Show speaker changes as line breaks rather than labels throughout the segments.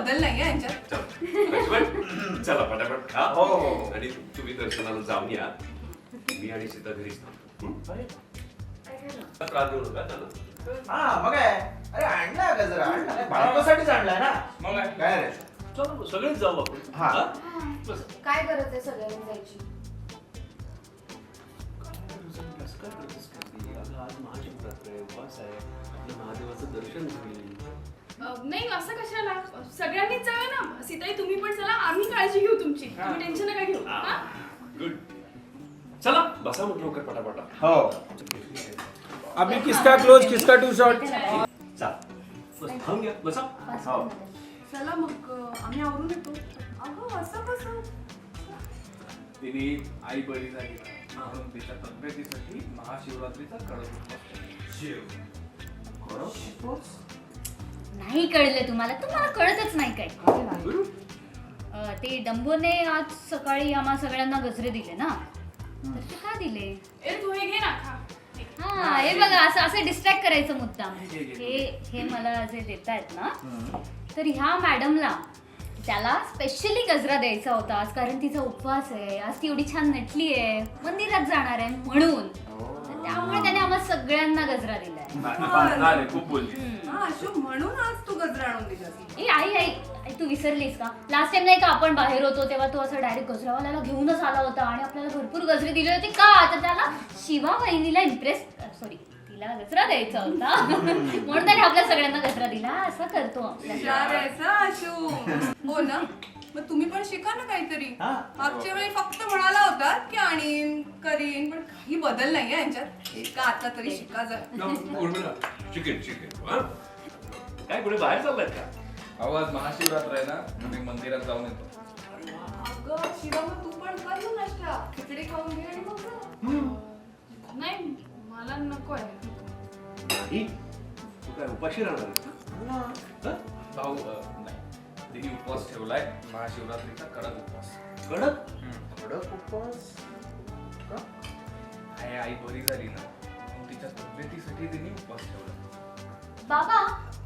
बदल नाहीये यांच्यात.
चला. लक्ष्मण, चला पटापट. खा
हो, हो, हो.
आणि तुम्ही दर्शनाला जाऊन या. मी आणि सीता घरीच थांबतो. हं?
अरे.
त्रास देऊ नका त्यांना
हा मग काय? अरे आणला आणला. काय बायकोसाठीच आणलाय ना?
मग काय?
काय रे?
चला सगळेच जाऊ आपण.
हा.
हा? बस.
काय गरज आहे सगळ्यांनी जायची?
करते? आज महाशिवरात्र आहे, उपवास आहे. आपलं महादेवाचं दर्शन होईल
नाही असं कशाला? सगळ्यांनीच जाऊया ना. सीताई तुम्ही पण चला. आम्ही काळजी घेऊ तुमची. तुम्ही टेन्शन नका घेऊ. हा?
गुड चला बसा मग लवकर पटापटा.
हो.
अभी किसका क्लोज किसका टू शॉट
चा बस थांब घ्या. बसा.
हो.
चला मग अं, आम्ही आवरून येतो. अगं असं कसं
तिने आई बळी झाली. ना, म्हणून तिच्या तब्येतीसाठी महाशिवरात्रीचा कडक उपवास केला.
नाही कळलं तुम्हाला तुम्हाला कळतच नाही काय अं, ते डंबोने आज सकाळी आम्हा सगळ्यांना गजरे दिले ना? तर ते का दिले?
ए तू हे घे ना. खा
हा हे बघा असं असं डिस्ट्रॅक्ट करायचं मुद्दाम. हे हे मला जे देत आहेत ना तर ह्या मॅडमला त्याला स्पेशली गजरा द्यायचा होता आज कारण तिचा उपवास आहे. आज ती एवढी छान नटली आहे. मंदिरात जाणार आहे म्हणून. तर त्यामुळे त्याने आम्हा सगळ्यांना गजरा दिलाय.
खूप बोलली.
हा अशोक म्हणून आज तू गजरा आणून दिलास.
ए आई आई आई तू विसरलीस का? लास्ट टाइम नाही का आपण बाहेर होतो तेव्हा तू असं डायरेक्ट गजरावाल्याला घेऊनच आला होता आणि आपल्याला भरपूर गजरे दिले होते का? तर त्याला शिवा बहिणीला इम्प्रेस सॉरी तिला गजरा द्यायचा होता. म्हणून त्याने आपल्या सगळ्यांना गजरा दिला. असं करतो आपल्या
हुशार आहेस हा, हो ना? मग तुम्ही पण शिका ना काहीतरी.
हा.
मागच्या वेळी फक्त म्हणाला आणीन करीन पण काही बदल नाहीये यांच्यात. का आता तरी शिका जरा.
चिकन चिकन हा? काय कुठे बाहेर चाललाय का?
आज महाशिवरात्र आहे ना मी मंदिरात जाऊन येतो.
अगं शिवा मग तू पण कर ना नाश्ता. खिचडी खाऊन घे आणि मग जा. नाही मला नको आहे.
नाही? तू काय उपाशी राहणार आहेस का? हा?
भाऊ अं, नाही. तिने उपवास ठेवलाय. महाशिवरात्रीचा कडक उपवास.
कडक?
कडक उपवास? का?
आई आई बरी झाली ना. तिच्या तब्येतीसाठी तिने उपवास ठेवला.
बाबा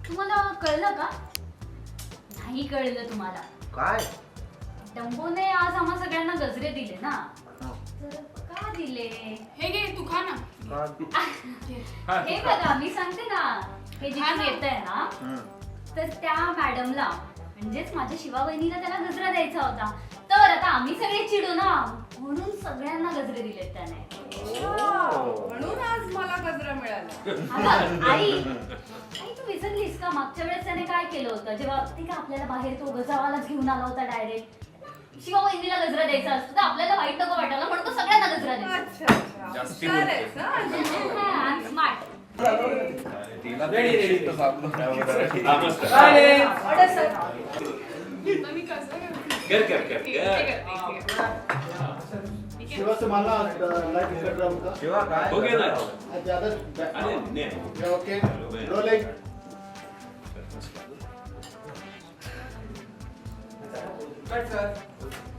तुम्हाला कळलं का? नाही कळलं तुम्हाला.
काय?
डंबोने आज आम्हा सगळ्यांना गजरे दिले ना.
हा.
तर का दिले?
हे घे तू खा ना?
हे बघा मी सांगते ना. हे
हा
जिथून
ना.
येत आहे ना
हम्म.
तर त्या मॅडमला म्हणजेच माझ्या शिवा बहिणीला त्याला गजरा द्यायचा होता. तर आता आम्ही सगळे चिडू ना. म्हणून सगळ्यांना गजरे दिलेत त्याने
म्हणून आज मला गजरा मिळाला
अगं, आई आई तू विसरलीस का मागच्या वेळेस त्याने काय केलं होतं जेव्हा ते का आपल्याला बाहेर तो गजावालाच घेऊन आला होता डायरेक्ट शिवा बहिणीला गजरा द्यायचा असतो तर आपल्याला वाईट नको वाटायला म्हणून तो सगळ्यांना गजरा द्यायचा
अच्छा अच्छा
जास्ती
हुशार
बोलते.
आहेस हा, अशू.
स्मार्ट
तिला शिस्त सापडून
हा, मस्त.
ऑर्डर सर तर मी कसं करते?
कर कर कर
ठीक आहे,
कर.
ठीक आहे, ठीक आहे. ठीक आहे.
शिवा से माला लाइट कट रहा उनका
शिवा काय?
हो ना.
ज्यादा
अरे ने.
ओके. Rolling
sir?